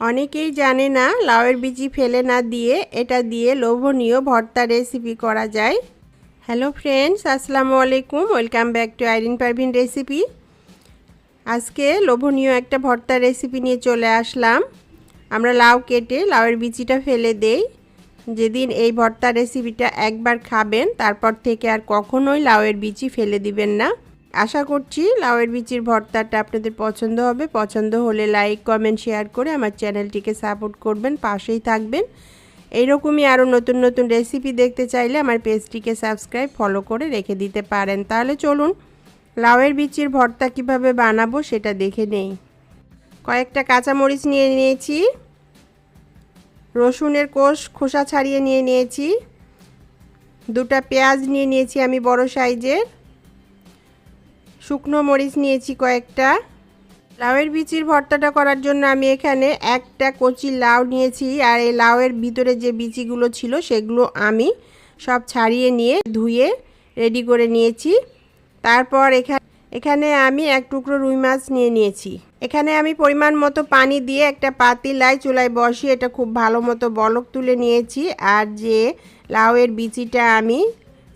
অনেকেই জানে না, লাউয়ের বিচি ফেলে না দিয়ে এটা দিয়ে লোভনীয় ভর্তা রেসিপি করা যায়। হ্যালো ফ্রেন্ডস আসসালামু আলাইকুম welcome back to Irin Parvin recipe আজকে লোভনীয় একটা ভর্তা রেসিপি নিয়ে চলে আসলাম। আমরা লাউ কেটে লাউয়ের বিচিটা ফেলে দেই। যেদিন এই ভর্তা রেসিপিটা একবার খাবেন, তারপর থেকে আর কখনোই লাউয়ের বিচি ফেলে দিবেন না। আশা করছি লাউয়ের বিচির ভর্তাটা আপনাদের পছন্দ হবে। পছন্দ হলে লাইক, কমেন্ট, শেয়ার করে আমার চ্যানেলটিকে সাপোর্ট করবেন, পাশেই থাকবেন। এইরকমই আরও নতুন নতুন রেসিপি দেখতে চাইলে আমার পেজটিকে সাবস্ক্রাইব, ফলো করে রেখে দিতে পারেন। তাহলে চলুন লাউয়ের বিচির ভর্তা কীভাবে বানাবো সেটা দেখে নেই। কয়েকটা কাঁচামরিচ নিয়ে নিয়েছি। রসুনের কোষ খোসা ছাড়িয়ে নিয়ে নিয়েছি। দুটা পেঁয়াজ নিয়ে নিয়েছি আমি বড় সাইজের। শুকনো মরিচ নিয়েছি কয়েকটা। লাউয়ের বিচির ভর্তাটা করার জন্য আমি এখানে একটা কচি লাউ নিয়েছি আর এই লাউয়ের ভিতরে যে বিচিগুলো ছিল সেগুলো আমি সব ছাড়িয়ে নিয়ে ধুয়ে রেডি করে নিয়েছি। তারপর এখানে এখানে আমি এক টুকরো রুই মাছ নিয়ে নিয়েছি। এখানে আমি পরিমাণ মতো পানি দিয়ে একটা পাতিলাই চুলায় বসিয়ে এটা খুব ভালো মতো বলক তুলে নিয়েছি। আর যে লাউয়ের বিচিটা আমি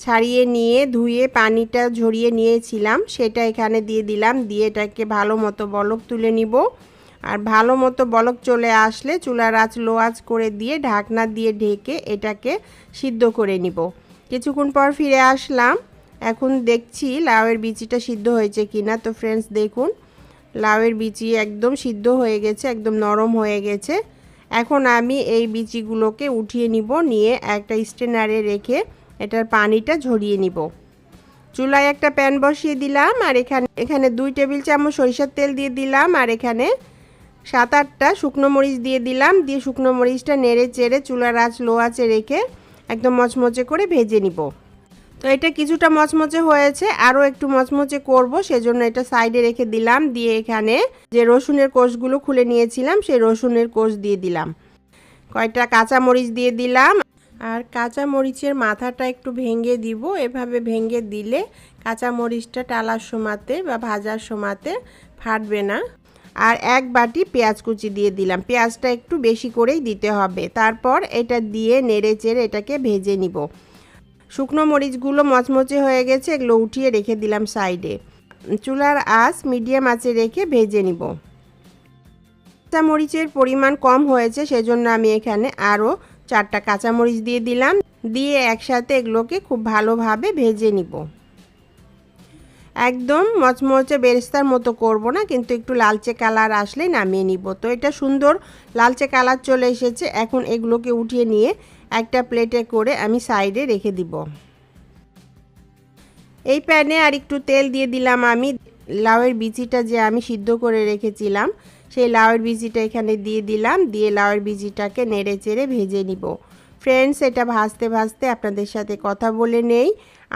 ছাড়িয়ে নিয়ে, ধুয়ে পানিটা ঝরিয়ে নিয়েছিলাম। সেটা এখানে দিয়ে দিলাম। দিয়ে এটাকে ভালো মতো বলক তুলে নিব। আর ভালো মতো বলক চলে আসলে চুলার আঁচ লো আঁচ করে দিয়ে ঢাকনা দিয়ে ঢেকে এটাকে সিদ্ধ করে নিব। কিছুক্ষণ পর ফিরে আসলাম। এখন দেখছি লাউয়ের বিচিটা সিদ্ধ হয়েছে কিনা। তো ফ্রেন্ডস দেখুন, লাউয়ের বিচি একদম সিদ্ধ হয়ে গেছে, একদম নরম হয়ে গেছে। এখন আমি এই বিচিগুলোকে উঠিয়ে নিব, নিয়ে একটা স্টেনারে রেখে এটার পানিটা ঝরিয়ে নিব। চুলায় একটা প্যান বসিয়ে দিলাম, আর এখানে এখানে দুই টেবিল চামচ সরিষার তেল দিয়ে দিলাম, আর এখানে সাত আটটা শুকনো মরিচ দিয়ে দিলাম, দিয়ে শুকনো মরিচটা নেড়ে চেড়ে চুলার আঁচ লো আঁচে রেখে একদম মচমচে করে ভেজে নিব। তো এটা কিছুটা মচমচে হয়েছে, আরও একটু মচমচে করব, সেজন্য এটা সাইডে রেখে দিলাম, দিয়ে এখানে যে রসুনের কোষগুলো খুলে নিয়েছিলাম, সেই রসুনের কোষ দিয়ে দিলাম। কয়টা কাঁচা মরিচ দিয়ে দিলাম আর কাঁচা মরিচের মাথাটা একটু ভেঙে দিব। এভাবে ভেঙে দিলে কাঁচা মরিচটা টালার সময়তে বা ভাজার সময়তে ফাটবে না। আর এক বাটি পেঁয়াজ কুচি দিয়ে দিলাম। পেঁয়াজটা একটু বেশি করেই দিতে হবে। তারপর এটা দিয়ে নেড়ে চেড়ে এটাকে ভেজে নিব। শুকনো মরিচগুলো মচমচে হয়ে গেছে, এগুলো উঠিয়ে রেখে দিলাম সাইডে। চুলার আঁচ মিডিয়াম আঁচে রেখে ভেজে নিব। কাঁচা মরিচের পরিমাণ কম হয়েছে, সেজন্য আমি এখানে আরও চারটা কাঁচামরিচ দিয়ে দিলাম, দিয়ে একসাথে এগুলোকে খুব ভালোভাবে ভেজে নিব। একদম মচমচে বেরেস্তার মতো করব না, কিন্তু একটু লালচে কালার আসলে নামিয়ে নিব। তো এটা সুন্দর লালচে কালার চলে এসেছে, এখন এগুলোকে উঠিয়ে নিয়ে একটা প্লেটে করে আমি সাইডে রেখে দিব। এই প্যানে আর একটু তেল দিয়ে দিলাম আমি, লাউয়ের বিচিটা যে আমি সিদ্ধ করে রেখেছিলাম সেই লাউয়ের বিচিটা এখানে দিয়ে দিলাম, দিয়ে লাউয়ের বিচিটাকে নেড়ে চেড়ে ভেজে নিব। ফ্রেন্ডস এটা ভাজতে ভাজতে আপনাদের সাথে কথা বলে নেই।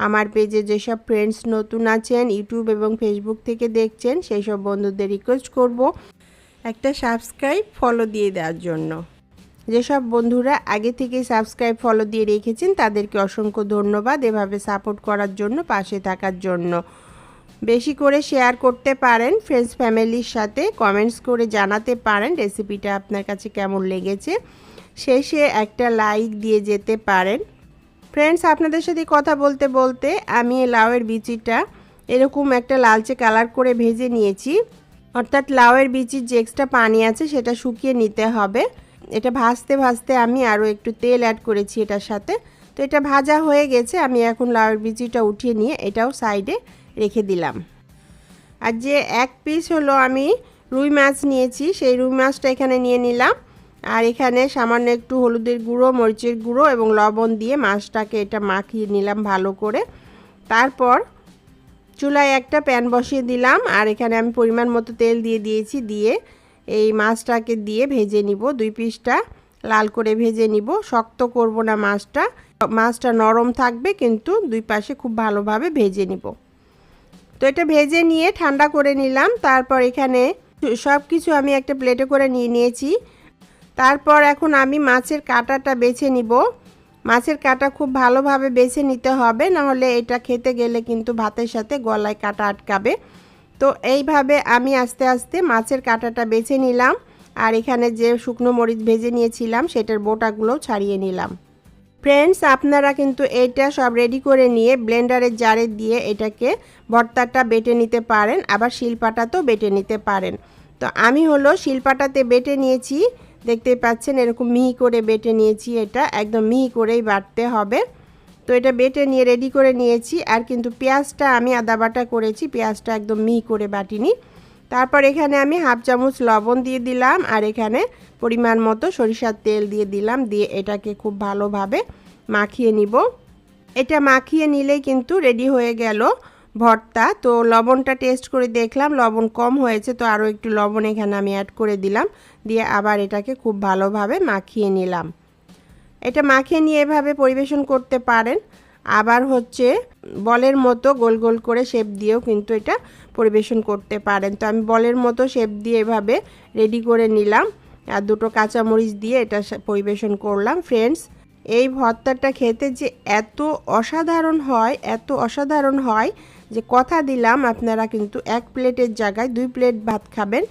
আমার পেজে যেসব ফ্রেন্ডস নতুন আছেন ইউটিউব এবং ফেসবুক থেকে দেখছেন সেই সব বন্ধুদের রিকোয়েস্ট করব একটা সাবস্ক্রাইব ফলো দিয়ে দেওয়ার জন্য। যেসব বন্ধুরা আগে থেকে সাবস্ক্রাইব ফলো দিয়ে রেখেছেন, তাদেরকে অসংখ্য ধন্যবাদ এভাবে সাপোর্ট করার জন্য, পাশে থাকার জন্য। বেশি করে শেয়ার করতে পারেন ফ্রেন্ডস ফ্যামিলির সাথে। কমেন্টস করে জানাতে পারেন রেসিপিটা আপনার কাছে কেমন লেগেছে। শেষে একটা লাইক দিয়ে যেতে পারেন। ফ্রেন্ডস আপনাদের সাথে কথা বলতে বলতে আমি লাউয়ের বিচিটা এরকম একটা লালচে কালার করে ভেজে নিয়েছি। অর্থাৎ লাউয়ের বিচির যে এক্সট্রা পানি আছে সেটা শুকিয়ে নিতে হবে। এটা ভাজতে ভাজতে আমি আরও একটু তেল অ্যাড করেছি এটার সাথে। তো এটা ভাজা হয়ে গেছে, আমি এখন লাউয়ের বিচিটা উঠিয়ে নিয়ে এটাও সাইডে রেখে দিলাম। আর যে এক পিস হলো আমি রুই মাছ নিয়েছি, সেই রুই মাছটা এখানে নিয়ে নিলাম। আর এখানে সামান্য একটু হলুদের গুঁড়ো, মরিচের গুঁড়ো এবং লবণ দিয়ে মাছটাকে এটা মাখিয়ে নিলাম ভালো করে। তারপর চুলায় একটা প্যান বসিয়ে দিলাম। আর এখানে আমি পরিমাণ মতো তেল দিয়ে দিয়েছি, দিয়ে এই মাছটাকে দিয়ে ভেজে নিব। দুই পিসটা লাল করে ভেজে নিব। শক্ত করব না মাছটা। মাছটা নরম থাকবে, কিন্তু দুই পাশে খুব ভালোভাবে ভেজে নিব। এটা ভেজে নিয়ে ঠান্ডা করে নিলাম। তারপর এখানে সব কিছু আমি একটা প্লেটে করে নিয়ে নিয়েছি। তারপর এখন আমি মাছের কাঁটাটা বেছে নিব। মাছের কাঁটা খুব ভালোভাবে বেছে নিতে হবে, নাহলে এটা খেতে গেলে কিন্তু ভাতের সাথে গলায় কাঁটা আটকাবে। তো এইভাবে আমি আস্তে আস্তে মাছের কাঁটাটা বেছে নিলাম। আর এখানে যে শুকনো মরিচ ভেজে নিয়েছিলাম, সেটার বোটাগুলোও ছাড়িয়ে নিলাম। ফ্রেন্ডস আপনারা কিন্তু এটা সব রেডি করে নিয়ে ব্লেন্ডারের জারে দিয়ে এটাকে ভর্তাটা বেটে নিতে পারেন, আবার শিলপাটাতেও বেটে নিতে পারেন। তো আমি হলো শিলপাটাতে বেটে নিয়েছি দেখতে পাচ্ছেন এরকম মিহি করে বেটে নিয়েছি এটা, একদম মিহি করেই বাটতে হবে। তো এটা বেটে নিয়ে রেডি করে নিয়েছি, আর কিন্তু পেঁয়াজটা আমি আদা বাটা করেছি, পেঁয়াজটা একদম মিহি করে বাটিনি। তারপর এখানে আমি হাফ চামচ লবণ দিয়ে দিলাম আর এখানে পরিমাণ মতো সরিষার তেল দিয়ে দিলাম, দিয়ে এটাকে খুব ভালোভাবে মাখিয়ে নিব। এটা মাখিয়ে নিলেই কিন্তু রেডি হয়ে গেল ভর্তা। তো লবণটা টেস্ট করে দেখলাম, লবণ কম হয়েছে, তো আরও একটু লবণ এখানে আমি অ্যাড করে দিলাম, দিয়ে আবার এটাকে খুব ভালোভাবে মাখিয়ে নিলাম। এটা মাখিয়ে নিয়ে এভাবে পরিবেশন করতে পারেন। আবার হচ্ছে বলের মতো গোল গোল করে শেপ দিয়েও কিন্তু এটা পরিবেশন করতে পারেন। তো আমি বলের মতো শেপ দিয়ে এভাবে রেডি করে নিলাম আর দুটো কাঁচামরিচ দিয়ে এটা পরিবেশন করলাম। ফ্রেন্ডস এই ভর্তাটা খেতে যে এত অসাধারণ হয়, এত অসাধারণ হয় যে কথা দিলাম, আপনারা কিন্তু এক প্লেটের জায়গায় দুই প্লেট ভাত খাবেন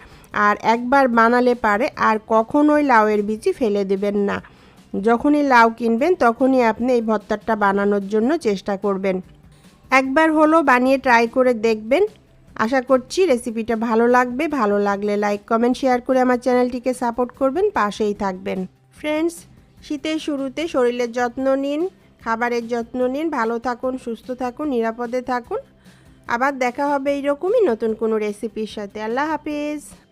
আর একবার বানালে পারে আর কখনোই লাউয়ের বিচি ফেলে দেবেন না। যখনই লাউ কিনবেন, তখনই আপনি এই ভর্তাটা বানানোর জন্য চেষ্টা করবেন। একবার হলো বানিয়ে ট্রাই করে দেখবেন। আশা করছি রেসিপিটা ভালো লাগবে। ভালো লাগলে লাইক কমেন্ট শেয়ার করে আমার চ্যানেলটিকে সাপোর্ট করবেন। পাশেই থাকবেন। ফ্রেন্ডস শীতের শুরুতে শরীরের যত্ন নিন, খাবারের যত্ন নিন, ভালো থাকুন, সুস্থ থাকুন, নিরাপদে থাকুন। আবার দেখা হবে এইরকমই নতুন কোনো রেসিপির সাথে। আল্লাহ হাফিজ।